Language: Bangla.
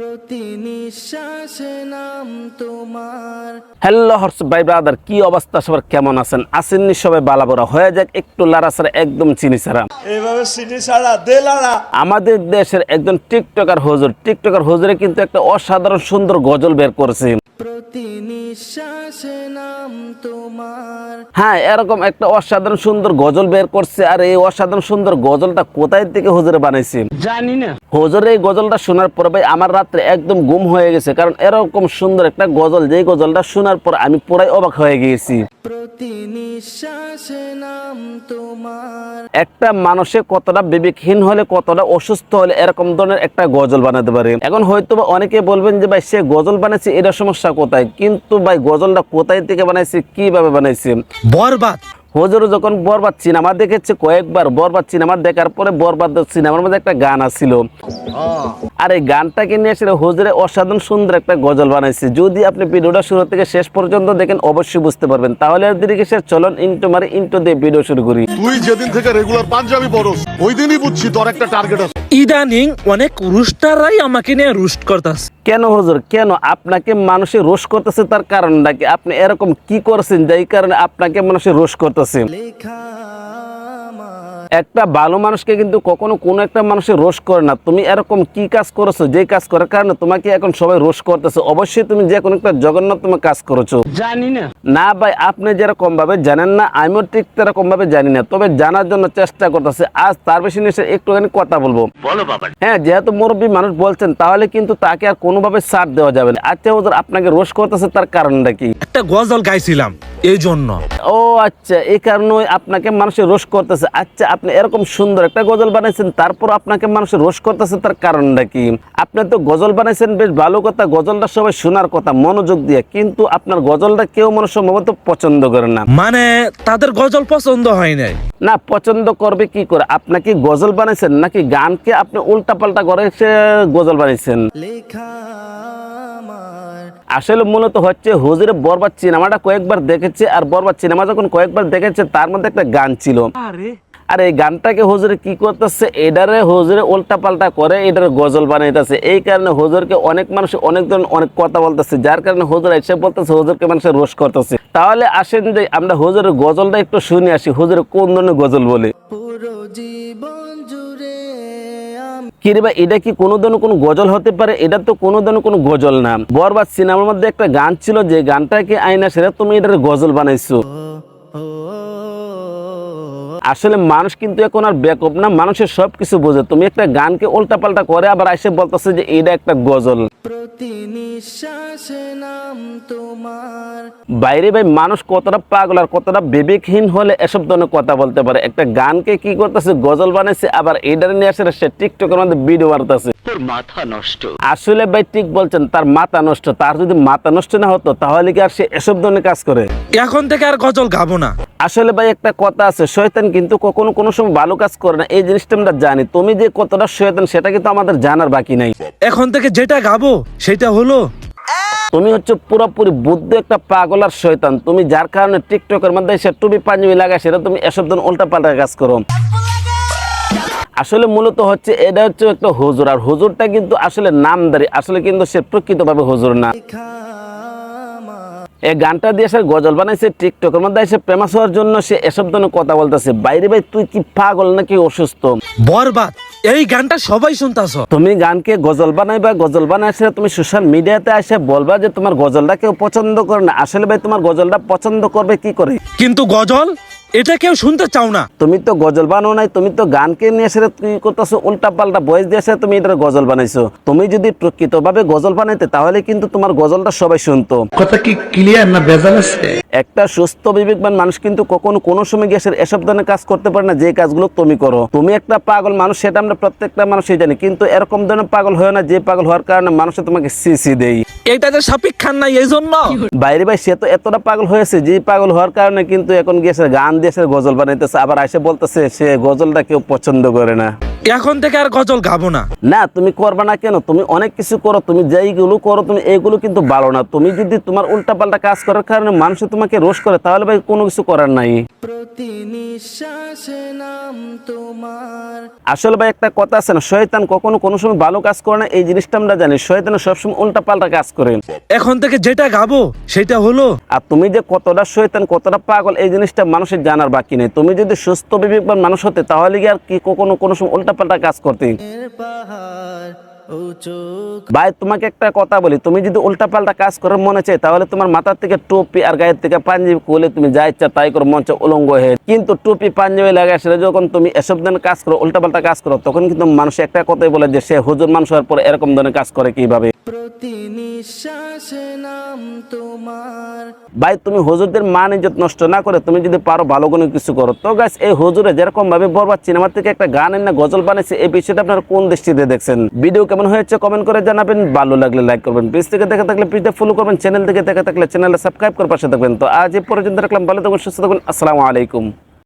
প্রতি নিঃশ্বাসে নাম তোমার। হ্যালো হর্স ভাই ব্রাদার কি অবস্থা? সবার কেমন আছেন? আসেননি সবাই বালাবরা হয়ে যাক একটু লারা সারা একদম চিনি ছাড়া। এইভাবে চিনি ছাড়া দে লাড়া আমাদের দেশের একজন টিকটকার হজুর টিকটকার হুজুরে কিন্তু একটা অসাধারণ সুন্দর গজল বের করেছে। প্রতি নিঃশ্বাসে নাম তোমার। হ্যাঁ এরকম একটা অসাধারণ সুন্দর গজল বের করছে। আর এই অসাধারণ সুন্দর গজলটা কোথায় থেকে হুজুরে বানাইছে জানি না। হজরে এই গজলটা শোনার পর ভাই আমার রাত্রে একদম গুম হয়ে গেছে। কারণ এরকম সুন্দর একটা গজল যে গজলটা শোনার পর আমি পুরাই অবাক হয়ে গিয়েছি প্রতি নিঃশ্বাসে নাম তোমার। একটা মানুষে কতটা বিবেকহীন হলে কতটা অসুস্থ হলে এরকম ধরনের একটা গজল বানাতে পারে। এখন হয়তো বা অনেকে বলবেন যে ভাই সে গজল বানাইছে এটা সমস্যা কোথায়? কিন্তু ভাই গজলটা কোথায় থেকে বানাইছে কীভাবে বানাইছে? বরবাদ। হুজুর যখন বরবাদ সিনেমা দেখেছে কয়েকবার বরবাদ সিনেমা দেখার পরে বরবাদ সিনেমার মধ্যে একটা গান আছিল আর এই গানটাকে নিয়ে এসে হুজুরে অসাধারণ সুন্দর একটা গজল বানাইছে। যদি আপনি ভিডিওটা শুরু থেকে শেষ পর্যন্ত দেখেন অবশ্যই বুঝতে পারবেন। তাহলে আর দিকে সে চলন ইন্টো মারে ইন্টো দিয়ে ভিডিও শুরু করি। তুই যেদিন থেকে রেগুলার পাঞ্জাবি পরস ওই দিনই বুঝছি তোর একটা টার্গেট আছে। ইদানিং অনেক রুস্টাররাই আমাকে নিয়ে রুস্ট করতেছে। কেন হুজুর? কেন আপনাকে মানুষে রোষ করতেছে তার কারণটা কি? আপনি এরকম কি করছেন যাই কারণে আপনাকে মানুষে রোষ করতেছে? একটা ভালো মানুষকে কিন্তু কখনো কোনো একটা মানুষের রোষ করে না। তুমি এরকম কি কাজ করেছ যে কাজ করার কারণে তোমাকে এখন সবাই রোষ করতেছে অবশ্যই তুমি যে কোনো একটা জঘন্যতম কাজ করেছ। জানি না। না ভাই আপনি যেরকম ভাবে জানেন না আমিও ঠিক সেরকম ভাবে জানি না তবে জানার জন্য চেষ্টা করতেছে। আজ তার বেশি নিশ্চয় একটুখানি কথা বলব। বলো বাবা। হ্যাঁ যেহেতু মুরব্বী মানুষ বলছেন তাহলে কিন্তু তাকে আর কোনোভাবে ছাড় দেওয়া যাবে না। আচ্ছা ওদের আপনাকে রোষ করতেছে তার কারণটা কি? একটা গজল গাইছিলাম। এই জন্য ও আচ্ছা এই কারণে আপনাকে মানুষের রোষ করতেছে। আচ্ছা আপনি এরকম সুন্দর একটা গজল বানাইছেন তারপর আপনাকে মানুষের রোষ করতেছে তার কারণটা কি? আপনি তো গজল বানাইছেন বেশ ভালো কথা গজলটা সবাই শোনার কথা মনোযোগ দিয়ে কিন্তু আপনার গজলটা কেউ মনে সম্ভবত পছন্দ করে না। মানে তাদের গজল পছন্দ হয় নাই? না পছন্দ করবে কি করে? আপনাকে গজল বানাইছেন নাকি গানকে আপনি উল্টা পাল্টা করে সে গজল বানাইছেন? লেখা আসলে মূলত হচ্ছে হুজুরে বরবাদ সিনেমাটা কয়েকবার দেখেছে আর বরবাদ সিনেমা যখন কয়েকবার দেখেছে তার মধ্যে একটা গান ছিল। আর। এই গানটাকে হুজুরে কি করতেছে? এটারে হুজুরে উল্টা পাল্টা করে এটার গজল বানাইতেছে। এই কারণে হুজুরকে অনেক মানুষ অনেক ধরনের অনেক কথা বলতেছে যার কারণে হুজুর এসে বলতেছে হুজুরকে মানুষের রোষ করতেছে। তাহলে আসেন যে আমরা হুজুরের গজলটা একটু শুনে আসি হুজুরে কোন ধরনের গজল বলে? পুরো জীবন কিরে বা এটা কি কোনো দিনও কোনো গজল হতে পারে? এটা তো কোনো দিনও কোনো গজল না। বরবাদ সিনেমার মধ্যে একটা গান ছিল, যে গানটাকে আয়না সেটা তুমি এটার গজল বানাইছো। আসলে মানুষ কিন্তু এখন আর ব্যাকআপ না মানুষের সবকিছু বোঝে। তুমি একটা গানকে উল্টাপাল্টা করে আবার এসে বলতেছে যে এটা একটা গজল। প্রতি নিঃশ্বাসে নাম তোমার বাইরে ভাই মানুষ কতটা পাগল আর কতটা বিবেকহীন হলে এসব ধরনের কথা বলতে পারে। একটা গানকে কি করতেছে গজল বানাইছে আবার এটার নিয়ে আসে সে টিকটকের মধ্যে ভিডিও মারতেছে। আসলে ভাই ঠিক বলছেন তার মাথা নষ্ট। তার যদি মাথা নষ্ট না হতো তাহলে কি আর সে এসব ধরনের কাজ করে? এখন থেকে আর গজল গাবো না। আসলে ভাই একটা কথা আছে শয়তান কিন্তু কখনো কোনো সময় ভালো কাজ করে না। এই জিনিসটা আমরা জানি। তুমি যে কতটা শয়তান সেটা কিন্তু আমাদের জানার বাকি নাই। এখন থেকে যেটা গাবো সেটা হলো তুমি হচ্ছে পুরোপুরি বুদ্ধ একটা পাগল আর শয়তান। তুমি যার কারণে টিকটকের মধ্যে এসে টুপি পাঞ্জাবি লাগায় সেটা তুমি এসব ধরনের উল্টা পাল্টা কাজ করো। আসলে মূলত হচ্ছে এটা হচ্ছে একটা হুজুর। আর হুজুরটা কিন্তু আসলে নামদারি। আসলে কিন্তু সে প্রকৃতভাবে হুজুর না। এই গানটা দিয়ে সে গজল বানাইছে টিকটকের মধ্যে এসে প্রেমাস হওয়ার জন্য সে এসব ধরনের কথা বলতেছে। বাইরে ভাই তুই কি পাগল নাকি অসুস্থ? বরবাদ এই গানটা সবাই শুনতাছ। তুমি গানকে গজল বানাই বা গজল বানাই আসলে তুমি সোশ্যাল মিডিয়াতে এসে বলবা যে তোমার গজলটা কেউ পছন্দ করে না। আসলে ভাই তোমার গজলটা পছন্দ করবে কি করে? কিন্তু গজল এটা কেউ শুনতে চাও না। তুমি তো গজল বানাও নাই তুমি তো গানকে নিয়ে এসে তুমি করতেছো উল্টা পাল্টা বয়স দিয়ে এসে তুমি এটা গজল বানাইছো। তুমি যদি প্রকৃতভাবে গজল বানাইতে তাহলে কিন্তু তোমার গজলটা সবাই শুনতো। কথা কি ক্লিয়ার না ভেজাল আছে? একটা সুস্থ বিবেকবান মানুষ কিন্তু কখনো কোনো সময় গ্যাসের এসব ধরনের কাজ করতে পারে না যে কাজগুলো তুমি করো। তুমি একটা পাগল মানুষ সেটা আমরা প্রত্যেকটা মানুষই জানি কিন্তু এরকম ধরনের পাগল হয় না যে পাগল হওয়ার কারণে মানুষে তোমাকে সিসি দেই যে সাপিক খান নাই এই জন্য বাইরে ভাই সে তো এতটা পাগল হয়েছে যে পাগল হওয়ার কারণে কিন্তু এখন গিয়েছে গান দিয়েছে গজল বানাইতেছে আবার এসে বলতেছে সে গজলটা কেউ পছন্দ করে না। এখন থেকে আর গজল গাবো না। না তুমি করবে না কেন? তুমি অনেক কিছু করো তুমি যেইগুলো করো তুমি কিন্তু ভালো না। তুমি যদি তোমার উল্টা পাল্টা কাজ করার কারণে মানুষ তোমাকে রোষ করে তাহলে ভাই কোনো কিছু করার নাই। প্রতি নিঃশ্বাসে নাম তোমার আসলে ভাই একটা কথা আছে না শয়তান কখনো কোনো সময় ভালো কাজ করে না এই জিনিসটা আমরা জানি। শয়তান সবসময় উল্টা পাল্টা কাজ করে। এখন থেকে যেটা গাবো সেটা হলো আর তুমি যে কতটা শৈতান কতটা পাগল এই জিনিসটা মানুষের জানার বাকি নেই। তুমি যদি সুস্থ বিবেকবান মানুষ হতে তাহলে কি আর কি কখনো কোনো সময় উল্টা পাল্টা কাজ করতে? ভাই তোমাকে একটা কথা বলি তুমি যদি উল্টা পাল্টা কাজ করার মনে চাই তাহলে তোমার মাথার থেকে টুপি আর গায়ের থেকে পাঞ্জাবি খুলে তুমি যা ইচ্ছা তাই করো মঞ্চে উলঙ্গ হয়ে। কিন্তু টুপি পাঞ্জাবি লাগায় সেটা যখন তুমি এসব ধরনের কাজ করো উল্টা পাল্টা কাজ করো তখন কিন্তু মানুষ একটা কথাই বলে যে সে হুজুর মানুষ হওয়ার পরে এরকম ধরনের কাজ করে কীভাবে? প্রতি নিঃশ্বাসে নাম তোমার। ভাই তুমি হুজুরদের মান ইজ্জত নষ্ট না করে তুমি যদি পারো ভালো কোনো কিছু করো। তো গাছ এই হুজুরে যেরকম ভাবে বরবাদ সিনেমা থেকে একটা গান না গজল বানিয়েছে এই বিষয়টা আপনারা কোন দৃষ্টিতে দেখছেন? ভিডিও কেমন হয়েছে কমেন্ট করে জানাবেন। ভালো লাগলে লাইক করবেন। পেজ থেকে দেখে থাকলে পেজটা ফলো করবেন। চ্যানেল থেকে দেখে থাকলে চ্যানেলটা সাবস্ক্রাইব করে পাশে থাকবেন। তো আজ এই পর্যন্ত রাখলাম। ভালো থাকবেন সুস্থ থাকবেন আসসালামু আলাইকুম।